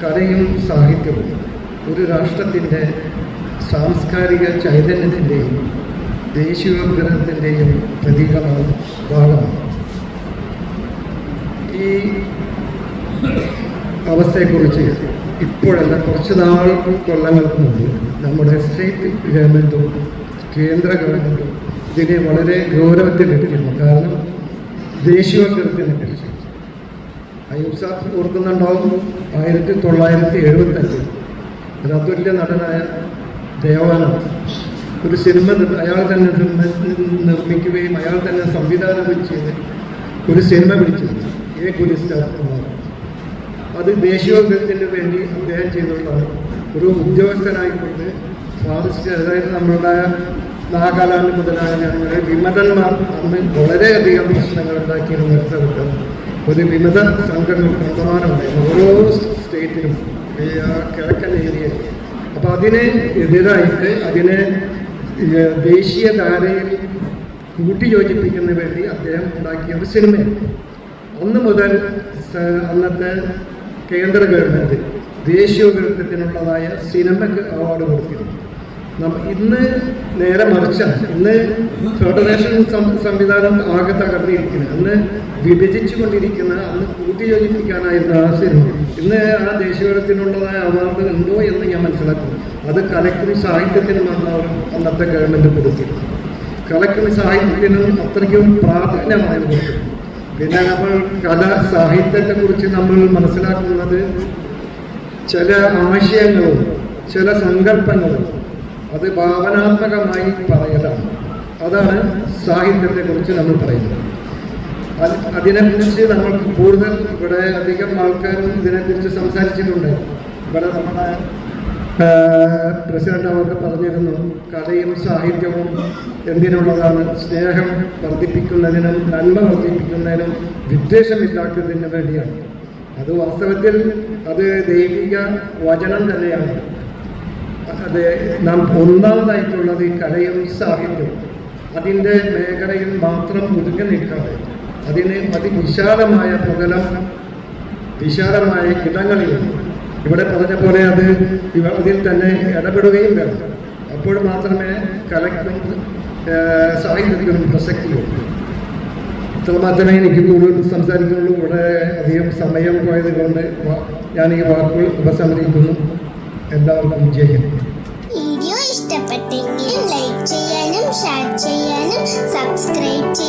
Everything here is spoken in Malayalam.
കലയും സാഹിത്യവും ഒരു രാഷ്ട്രത്തിന്റെ സാംസ്കാരിക ചൈതന്യത്തിന്റെയും ദേശീയോദ്ഗ്രഹത്തിന്റെയും പ്രതീകമാണ് ഭാഗമാണ് ഈ അവസ്ഥയെക്കുറിച്ച് ഇപ്പോഴല്ല കുറച്ച് നാൾ കൊല്ലങ്ങൾക്ക് മുമ്പ് നമ്മുടെ സ്റ്റേറ്റ് ഗവൺമെന്റും കേന്ദ്ര ഗവൺമെന്റും ഇതിനെ വളരെ ഗൗരവത്തിൽ എടുക്കുന്നു കാരണം ദേശീയോദ്ഗ്രഹത്തിനെ കുറിച്ച് അഹിംസ ഓർക്കുന്നുണ്ടാവും. ആയിരത്തി തൊള്ളായിരത്തി എഴുപത്തഞ്ചിൽ അതുല്യ നടനായ ദേവാനന്ദ് ഒരു സിനിമ അയാൾ തന്നെ നിർമ്മിക്കുകയും അയാൾ തന്നെ സംവിധാനം ചെയ്ത് ഒരു സിനിമ പിടിച്ചു എ ഗുലിസ്റ്റാർ എന്നാണ് അത് ദേശീയോദ്ഗ്രഹത്തിന് വേണ്ടി അദ്ദേഹം ചെയ്തിട്ടുള്ളതാണ് ഒരു ഉദ്യോഗസ്ഥനായിക്കൊണ്ട് ഫാറസ്റ്റ് അതായത് നമ്മളുടെ നാഗാലാൻഡ് മുതലായ ഞങ്ങളുടെ വിമതന്മാർ അന്ന് വളരെയധികം പ്രശ്നങ്ങൾ ഉണ്ടാക്കിയിരുന്ന വിമത സംഘടന കണ്ടമാനമുണ്ട് ഓരോ സ്റ്റേറ്റിലും കിഴക്കൻ ഏരിയ അപ്പോൾ അതിനെ എതിരായിട്ട് അതിനെ ദേശീയ ധാരയിൽ കൂട്ടിയോജിപ്പിക്കുന്നതിന് വേണ്ടി അദ്ദേഹം ഉണ്ടാക്കിയ ഒരു സിനിമ അന്ന് മുതൽ അന്നത്തെ കേന്ദ്ര ഗവൺമെന്റ് ഗവൺമെന്റിനുള്ളതായ സിനിമയ്ക്ക് അവാർഡ് കൊടുത്തിരുന്നു. ഇന്ന് നേരെ മറിച്ചാണ് ഇന്ന് ഫെഡറേഷൻ സംവിധാനം ആകെ തകർന്നിരിക്കുന്നത് അന്ന് വിഭജിച്ചു കൊണ്ടിരിക്കുന്ന അന്ന് കൂട്ടിയോജിപ്പിക്കാനായിരുന്ന ആ ഇന്ന് ആ ദേശീയത്തിനുള്ളതായ അവാർഡ് ഉണ്ടോ എന്ന് ഞാൻ മനസ്സിലാക്കുന്നു. അത് കലക്കും സാഹിത്യത്തിനും വന്ന അവർ അന്നത്തെ ഗവൺമെന്റ് കൊടുത്തി കലക്കും സാഹിത്യത്തിനും അത്രയ്ക്കും പ്രാധാന്യമായിരുന്നു പിന്നെ നമ്മൾ കല സാഹിത്യത്തെ കുറിച്ച് നമ്മൾ മനസ്സിലാക്കുന്നത് ചില ആശയങ്ങളും ചില സങ്കല്പങ്ങളും അത് ഭാവനാത്മകമായി പറയലാണ്. അതാണ് സാഹിത്യത്തെക്കുറിച്ച് നമ്മൾ പറയുന്നത്. അതിനെക്കുറിച്ച് നമ്മൾക്ക് കൂടുതൽ ഇവിടെ അധികം ആൾക്കാരും ഇതിനെക്കുറിച്ച് സംസാരിച്ചിട്ടുണ്ട്. ഇവിടെ നമ്മുടെ പ്രസിഡന്റ് അവർക്ക് പറഞ്ഞിരുന്നു കലയും സാഹിത്യവും എന്തിനുള്ളതാണ്? സ്നേഹം വർദ്ധിപ്പിക്കുന്നതിനും നന്മ വർദ്ധിപ്പിക്കുന്നതിനും വിദ്വേഷമില്ലാത്തതിന് വേണ്ടിയാണ്. അത് വാസ്തവത്തിൽ അത് ദൈവിക വചനം തന്നെയാണ്. അത് നാം ഒന്നാമതായിട്ടുള്ളത് ഈ കലയും സാഹിത്യവും. അതിന്റെ മേഖലയിൽ മാത്രം ഒതുങ്ങി നിൽക്കാതെ അതിന് അതിവിശാലമായ പ്രതലം വിശാലമായ ഇടങ്ങളിലുണ്ട് ഇവിടെ പറഞ്ഞ പോലെ അത് അതിൽ തന്നെ ഇടപെടുകയും വേണം. അപ്പോൾ മാത്രമേ കലയ്ക്കും ഏഹ്, സാഹിത്യത്തിനും പ്രസക്തിയുള്ളൂ. ഇത്ര മാത്രമേ എനിക്ക് കൂടുതൽ സംസാരിക്കുന്നുള്ളൂ ഇവിടെ അധികം സമയം പോയത് കൊണ്ട് ഞാൻ ഈ വാക്കുകൾ ഉപസംഹരിക്കുന്നു. എല്ലാവർക്കും ജയം വീഡിയോ ഇഷ്ടപ്പെട്ടെങ്കിൽ ലൈക്ക് ചെയ്യാനും ഷെയർ ചെയ്യാനും സബ്സ്ക്രൈബ് ചെയ്യാനും